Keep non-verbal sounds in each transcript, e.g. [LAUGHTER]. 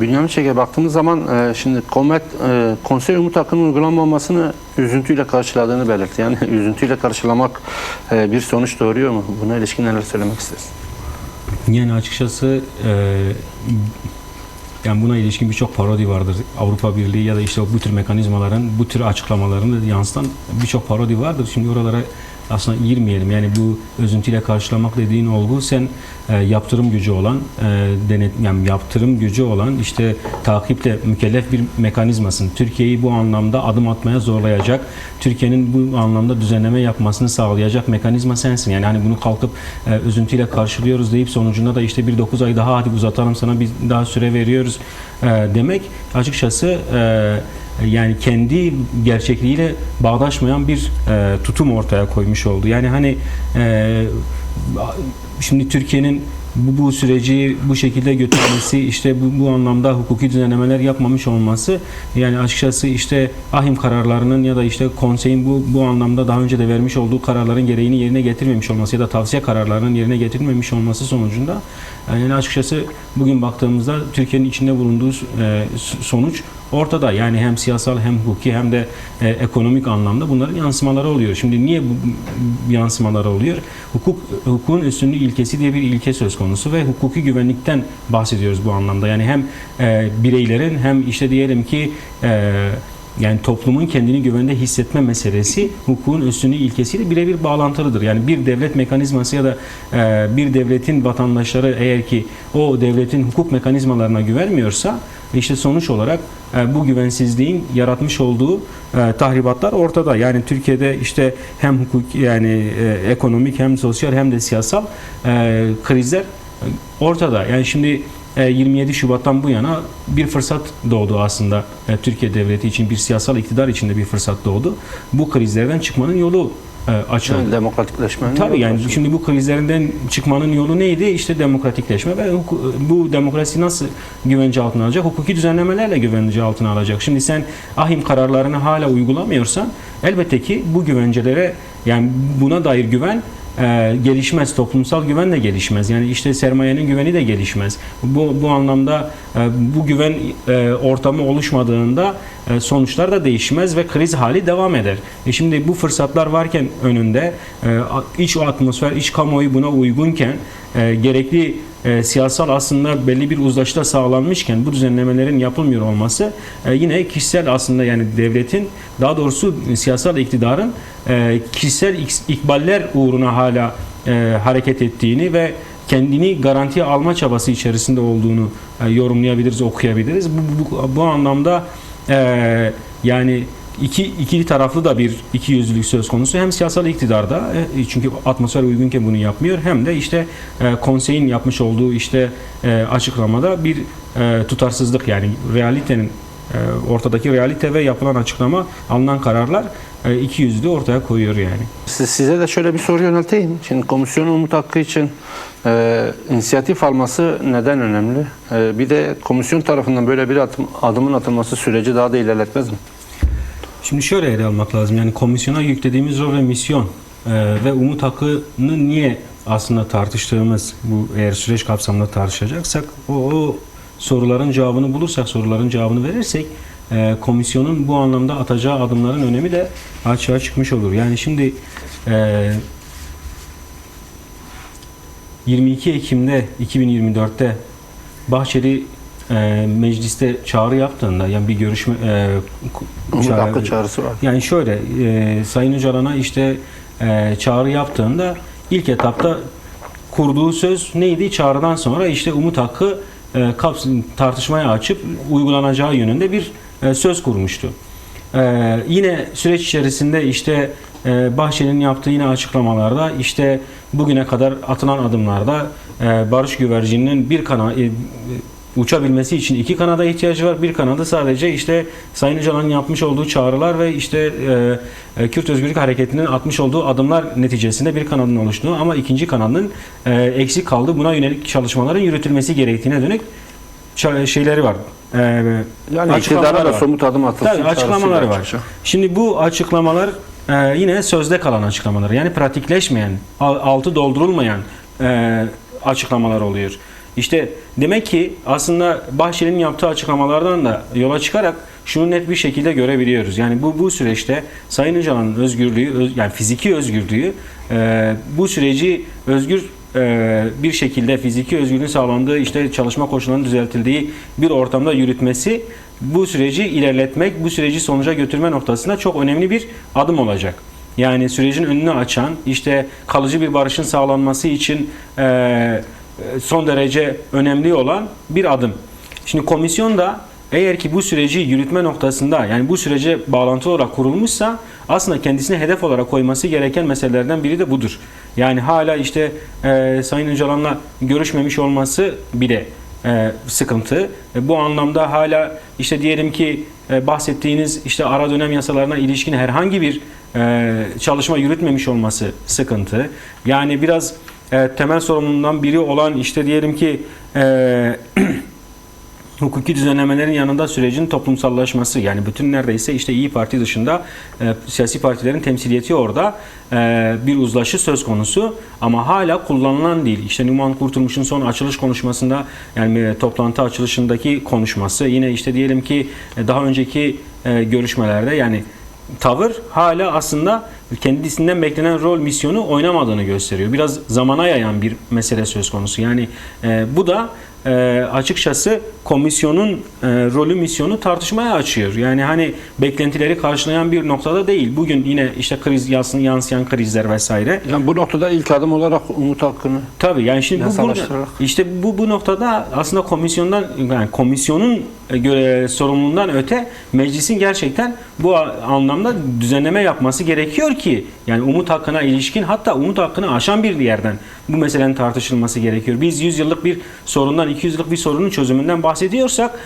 Bünyamin Çek'e baktığımız zaman e, şimdi Komet e, konsey umut hakkının uygulanmamasını üzüntüyle karşıladığını belirtti. Yani [LAUGHS] üzüntüyle karşılamak e, bir sonuç doğuruyor mu? Buna ilişkin neler söylemek istersin? Yani açıkçası e, yani buna ilişkin birçok parodi vardır. Avrupa Birliği ya da işte bu tür mekanizmaların, bu tür açıklamalarını yansıtan birçok parodi vardır. Şimdi oralara aslında girmeyelim. Yani bu özüntüyle karşılamak dediğin olgu sen e, yaptırım gücü olan e, denet yani yaptırım gücü olan işte takiple mükellef bir mekanizmasın. Türkiye'yi bu anlamda adım atmaya zorlayacak, Türkiye'nin bu anlamda düzenleme yapmasını sağlayacak mekanizma sensin. Yani hani bunu kalkıp e, özüntüyle karşılıyoruz deyip sonucunda da işte bir 9 ay daha hadi uzatalım sana bir daha süre veriyoruz e, demek açıkçası e, yani kendi gerçekliğiyle bağdaşmayan bir e, tutum ortaya koymuş oldu. Yani hani e, şimdi Türkiye'nin bu, bu süreci bu şekilde götürmesi işte bu, bu anlamda hukuki düzenlemeler yapmamış olması yani açıkçası işte ahim kararlarının ya da işte konseyin bu bu anlamda daha önce de vermiş olduğu kararların gereğini yerine getirmemiş olması ya da tavsiye kararlarının yerine getirilmemiş olması sonucunda yani açıkçası bugün baktığımızda Türkiye'nin içinde bulunduğu e, sonuç ortada. Yani hem siyasal hem hukuki hem de e, ekonomik anlamda bunların yansımaları oluyor. Şimdi niye bu yansımaları oluyor? Hukuk hukukun üstünlüğü ilkesi diye bir ilke söz konusu ve hukuki güvenlikten bahsediyoruz bu anlamda. Yani hem e, bireylerin hem işte diyelim ki e, yani toplumun kendini güvende hissetme meselesi hukukun üstünlüğü ilkesiyle birebir bağlantılıdır. Yani bir devlet mekanizması ya da e, bir devletin vatandaşları eğer ki o devletin hukuk mekanizmalarına güvenmiyorsa işte sonuç olarak e, bu güvensizliğin yaratmış olduğu e, tahribatlar ortada. Yani Türkiye'de işte hem hukuk yani e, ekonomik hem sosyal hem de siyasal e, krizler e, ortada. Yani şimdi 27 Şubat'tan bu yana bir fırsat doğdu aslında e, Türkiye Devleti için bir siyasal iktidar içinde bir fırsat doğdu. Bu krizlerden çıkmanın yolu e, açıldı. Yani demokratikleşmenin Tabii yani açıldı. şimdi bu krizlerinden çıkmanın yolu neydi? İşte demokratikleşme ve bu demokrasi nasıl güvence altına alacak? Hukuki düzenlemelerle güvence altına alacak. Şimdi sen ahim kararlarını hala uygulamıyorsan elbette ki bu güvencelere yani buna dair güven e, gelişmez. Toplumsal güven de gelişmez. Yani işte sermayenin güveni de gelişmez. Bu, bu anlamda e, bu güven e, ortamı oluşmadığında sonuçlar da değişmez ve kriz hali devam eder. E şimdi bu fırsatlar varken önünde e, iç atmosfer, iç kamuoyu buna uygunken e, gerekli e, siyasal aslında belli bir uzlaşı da sağlanmışken bu düzenlemelerin yapılmıyor olması e, yine kişisel aslında yani devletin daha doğrusu siyasal iktidarın e, kişisel ik- ikballer uğruna hala e, hareket ettiğini ve kendini garantiye alma çabası içerisinde olduğunu e, yorumlayabiliriz, okuyabiliriz. Bu, bu, bu anlamda e, yani iki ikili taraflı da bir iki yüzlülük söz konusu. Hem siyasal iktidarda e, çünkü atmosfer uygunken bunu yapmıyor hem de işte e, konseyin yapmış olduğu işte e, açıklamada bir e, tutarsızlık yani realitenin ortadaki realite ve yapılan açıklama alınan kararlar e, iki yüzlü ortaya koyuyor yani. Siz- Size de şöyle bir soru yönelteyim. Şimdi komisyonun umut hakkı için e, inisiyatif alması neden önemli? E, bir de komisyon tarafından böyle bir atım- adımın atılması süreci daha da ilerletmez mi? Şimdi şöyle ele almak lazım. Yani komisyona yüklediğimiz rol ve misyon e, ve umut hakkını niye aslında tartıştığımız bu eğer süreç kapsamında tartışacaksak o, o soruların cevabını bulursak, soruların cevabını verirsek e, komisyonun bu anlamda atacağı adımların önemi de açığa çıkmış olur. Yani şimdi e, 22 Ekim'de 2024'te Bahçeli e, mecliste çağrı yaptığında yani bir görüşme e, çağrı- hakkı çağrısı var. yani şöyle e, Sayın Öcalan'a işte e, çağrı yaptığında ilk etapta kurduğu söz neydi? Çağrıdan sonra işte umut hakkı e, tartışmaya açıp uygulanacağı yönünde bir e, söz kurmuştu. E, yine süreç içerisinde işte e, Bahçeli'nin yaptığı yine açıklamalarda işte bugüne kadar atılan adımlarda barış güvercininin bir kana e, uçabilmesi için iki kanada ihtiyacı var. Bir kanadı sadece işte Sayın Öcalan'ın yapmış olduğu çağrılar ve işte e, e, Kürt Özgürlük Hareketi'nin atmış olduğu adımlar neticesinde bir kanadın oluştuğu ama ikinci kanadın e, eksik kaldığı buna yönelik çalışmaların yürütülmesi gerektiğine dönük şeyleri var. E, Yani iktidara da somut adım atılsın. Tabii açıklamaları var. açıkça. Şimdi bu açıklamalar e, yine sözde kalan açıklamalar. Yani pratikleşmeyen, al- altı doldurulmayan e, açıklamalar oluyor. İşte demek ki aslında Bahçeli'nin yaptığı açıklamalardan da yola çıkarak şunu net bir şekilde görebiliyoruz. Yani bu bu süreçte Sayın Öcalan'ın özgürlüğü, öz- yani fiziki özgürlüğü e, bu süreci özgür e, bir şekilde fiziki özgürlüğün sağlandığı işte çalışma koşullarının düzeltildiği bir ortamda yürütmesi bu süreci ilerletmek, bu süreci sonuca götürme noktasında çok önemli bir adım olacak. Yani sürecin önünü açan, işte kalıcı bir barışın sağlanması için e, son derece önemli olan bir adım. Şimdi komisyon da eğer ki bu süreci yürütme noktasında yani bu sürece bağlantı olarak kurulmuşsa aslında kendisine hedef olarak koyması gereken meselelerden biri de budur. Yani hala işte e, Sayın Öcalan'la görüşmemiş olması bile e, sıkıntı. E, bu anlamda hala işte diyelim ki e, bahsettiğiniz işte ara dönem yasalarına ilişkin herhangi bir e, çalışma yürütmemiş olması sıkıntı. Yani biraz e, temel sorunundan biri olan işte diyelim ki e, [CLEARS THROAT] hukuki düzenlemelerin yanında sürecin toplumsallaşması yani bütün neredeyse işte İyi Parti dışında e, siyasi partilerin temsiliyeti orada e, bir uzlaşı söz konusu ama hala kullanılan değil. İşte Numan Kurtulmuş'un son açılış konuşmasında yani e, toplantı açılışındaki konuşması yine işte diyelim ki e, daha önceki e, görüşmelerde yani tavır hala aslında kendisinden beklenen rol misyonu oynamadığını gösteriyor. Biraz zamana yayan bir mesele söz konusu. Yani e, bu da e, açıkçası komisyonun e, rolü misyonu tartışmaya açıyor. Yani hani beklentileri karşılayan bir noktada değil. Bugün yine işte kriz yansıyan, yansıyan krizler vesaire. Yani bu noktada ilk adım olarak umut hakkını Tabii yani şimdi bu Yasalaştırarak. işte bu bu noktada aslında komisyondan yani komisyonun e, göre sorumluluğundan öte meclisin gerçekten bu anlamda düzenleme yapması gerekiyor ki yani umut hakkına ilişkin hatta umut hakkını aşan bir yerden bu meselenin tartışılması gerekiyor. Biz 100 yıllık bir sorundan 200 yıllık bir sorunun çözümünden bahsediyorsak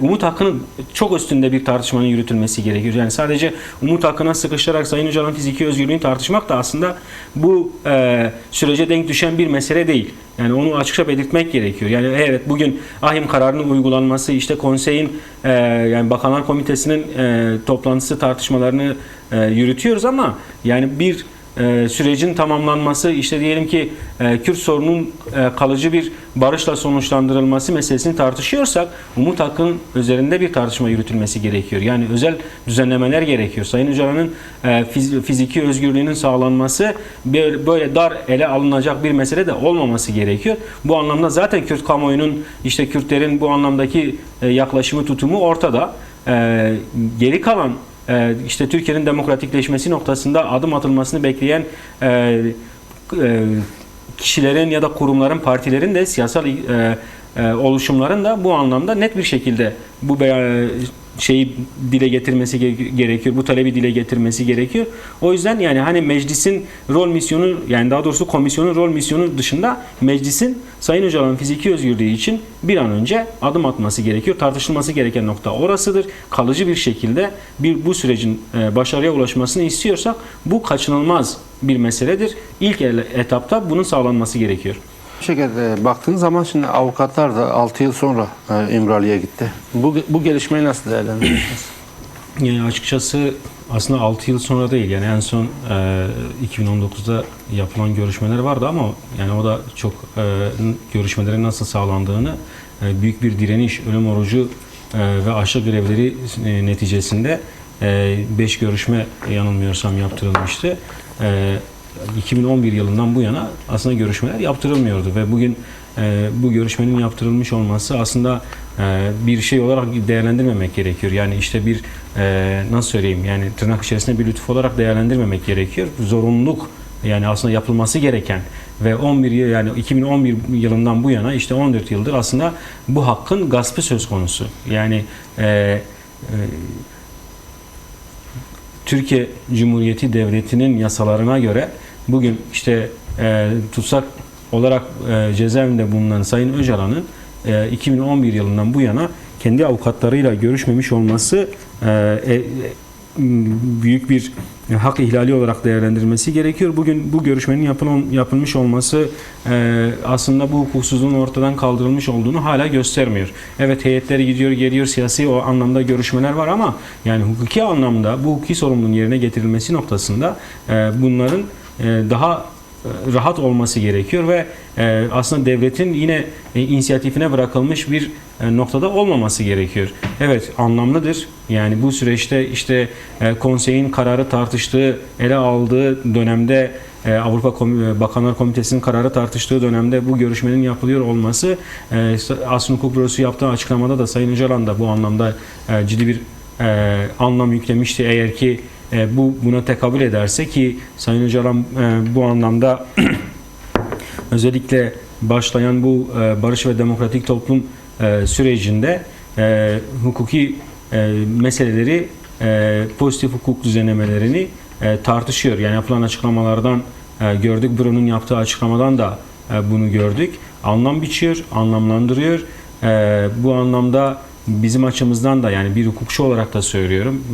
umut hakkının çok üstünde bir tartışmanın yürütülmesi gerekiyor. Yani sadece umut hakkına sıkıştırarak Sayın Öcalan'ın fiziki özgürlüğünü tartışmak da aslında bu sürece denk düşen bir mesele değil. Yani onu açıkça belirtmek gerekiyor. Yani evet bugün ahim kararının uygulanması işte konseyin yani bakanlar komitesinin toplantısı tartışmalarını e, yürütüyoruz ama yani bir e, sürecin tamamlanması işte diyelim ki e, Kürt sorunun e, kalıcı bir barışla sonuçlandırılması meselesini tartışıyorsak umut hakkının üzerinde bir tartışma yürütülmesi gerekiyor. Yani özel düzenlemeler gerekiyor. Sayın Öcalan'ın e, fiz- fiziki özgürlüğünün sağlanması bir- böyle dar ele alınacak bir mesele de olmaması gerekiyor. Bu anlamda zaten Kürt kamuoyunun işte Kürtlerin bu anlamdaki e, yaklaşımı tutumu ortada. E, geri kalan işte Türkiye'nin demokratikleşmesi noktasında adım atılmasını bekleyen e, e, kişilerin ya da kurumların, partilerin de siyasal e, oluşumların da bu anlamda net bir şekilde bu şeyi dile getirmesi ge- gerekiyor. Bu talebi dile getirmesi gerekiyor. O yüzden yani hani meclisin rol misyonu yani daha doğrusu komisyonun rol misyonu dışında meclisin Sayın Öcalan'ın fiziki özgürlüğü için bir an önce adım atması gerekiyor. Tartışılması gereken nokta orasıdır. Kalıcı bir şekilde bir bu sürecin e, başarıya ulaşmasını istiyorsak bu kaçınılmaz bir meseledir. İlk etapta bunun sağlanması gerekiyor. Bu şekilde baktığın zaman şimdi avukatlar da 6 yıl sonra e, İmralı'ya gitti. Bu, bu gelişmeyi nasıl değerlendiriyorsunuz? [CLEARS THROAT] Yani açıkçası aslında 6 yıl sonra değil yani en son e, 2019'da yapılan görüşmeler vardı ama yani o da çok e, görüşmelerin nasıl sağlandığını e, büyük bir direniş, ölüm orucu e, ve aşı grevleri e, neticesinde 5 görüşme yanılmıyorsam yaptırılmıştı. E, 2011 yılından bu yana aslında görüşmeler yaptırılmıyordu ve bugün e, bu görüşmenin yaptırılmış olması aslında e, bir şey olarak değerlendirmemek gerekiyor. Yani işte bir e, nasıl söyleyeyim yani tırnak içerisinde bir lütuf olarak değerlendirmemek gerekiyor. Zorunluluk yani aslında yapılması gereken ve 11 yıl yani 2011 yılından bu yana işte 14 yıldır aslında bu hakkın gaspı söz konusu. Yani e, e, Türkiye Cumhuriyeti Devleti'nin yasalarına göre bugün işte e, tutsak olarak e, cezaevinde bulunan Sayın Öcalan'ın e, 2011 yılından bu yana kendi avukatlarıyla görüşmemiş olması e, e, büyük bir hak ihlali olarak değerlendirilmesi gerekiyor. Bugün bu görüşmenin yapılan, yapılmış olması e, aslında bu hukuksuzluğun ortadan kaldırılmış olduğunu hala göstermiyor. Evet heyetleri gidiyor geliyor siyasi o anlamda görüşmeler var ama yani hukuki anlamda bu hukuki sorumluluğun yerine getirilmesi noktasında e, bunların e, daha rahat olması gerekiyor ve e, aslında devletin yine e, inisiyatifine bırakılmış bir e, noktada olmaması gerekiyor. Evet anlamlıdır. Yani bu süreçte işte e, konseyin kararı tartıştığı, ele aldığı dönemde e, Avrupa Bakanlar Komitesi'nin kararı tartıştığı dönemde bu görüşmenin yapılıyor olması e, Aslında Hukuk Bürosu yaptığı açıklamada da Sayın Öcalan da bu anlamda e, ciddi bir e, anlam yüklemişti. Eğer ki e, bu buna tekabül ederse ki Sayın Öcalan e, bu anlamda [CLEARS THROAT] özellikle başlayan bu e, barış ve demokratik toplum e, sürecinde e, hukuki e, meseleleri e, pozitif hukuk düzenlemelerini e, tartışıyor. Yani yapılan açıklamalardan e, gördük. Büronun yaptığı açıklamadan da e, bunu gördük. Anlam biçiyor, anlamlandırıyor. E, bu anlamda bizim açımızdan da yani bir hukukçu olarak da söylüyorum.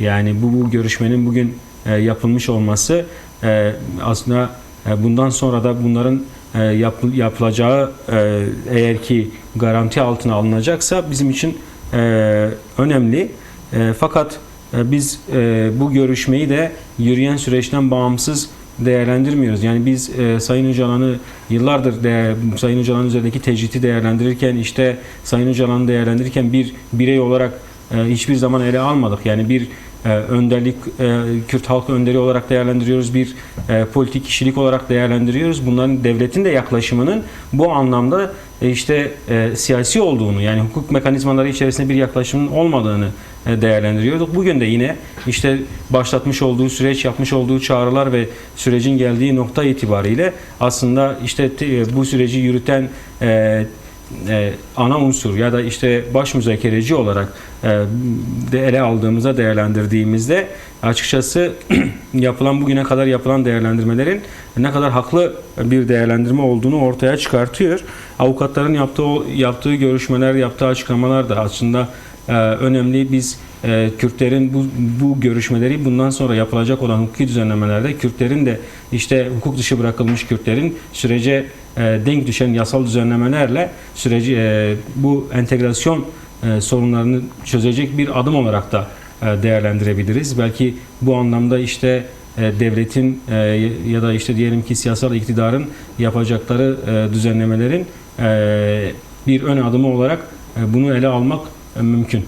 Yani bu, bu görüşmenin bugün e, yapılmış olması e, aslında e, bundan sonra da bunların e, yap- yapılacağı e, eğer ki garanti altına alınacaksa bizim için e, önemli. E, fakat e, biz e, bu görüşmeyi de yürüyen süreçten bağımsız değerlendirmiyoruz. Yani biz e, Sayın Öcalan'ı yıllardır de, Sayın Öcalan üzerindeki tecriti değerlendirirken işte Sayın Öcalan'ı değerlendirirken bir birey olarak e, hiçbir zaman ele almadık. Yani bir e, önderlik e, Kürt halk önderi olarak değerlendiriyoruz. Bir e, politik kişilik olarak değerlendiriyoruz. Bunların devletin de yaklaşımının bu anlamda işte e, siyasi olduğunu yani hukuk mekanizmaları içerisinde bir yaklaşımın olmadığını e, değerlendiriyorduk. Bugün de yine işte başlatmış olduğu süreç, yapmış olduğu çağrılar ve sürecin geldiği nokta itibariyle aslında işte te- bu süreci yürüten e, e, ana unsur ya da işte baş müzakereci olarak e, de ele aldığımızda değerlendirdiğimizde açıkçası [CLEARS THROAT] yapılan bugüne kadar yapılan değerlendirmelerin ne kadar haklı bir değerlendirme olduğunu ortaya çıkartıyor. Avukatların yaptığı yaptığı görüşmeler, yaptığı açıklamalar da aslında e, önemli. Biz e, Kürtlerin bu, bu görüşmeleri bundan sonra yapılacak olan hukuki düzenlemelerde Kürtlerin de işte hukuk dışı bırakılmış Kürtlerin sürece e, denk düşen yasal düzenlemelerle süreci e, bu entegrasyon e, sorunlarını çözecek bir adım olarak da e, değerlendirebiliriz. Belki bu anlamda işte e, devletin e, ya da işte diyelim ki siyasal iktidarın yapacakları e, düzenlemelerin bir ön adımı olarak bunu ele almak mümkün.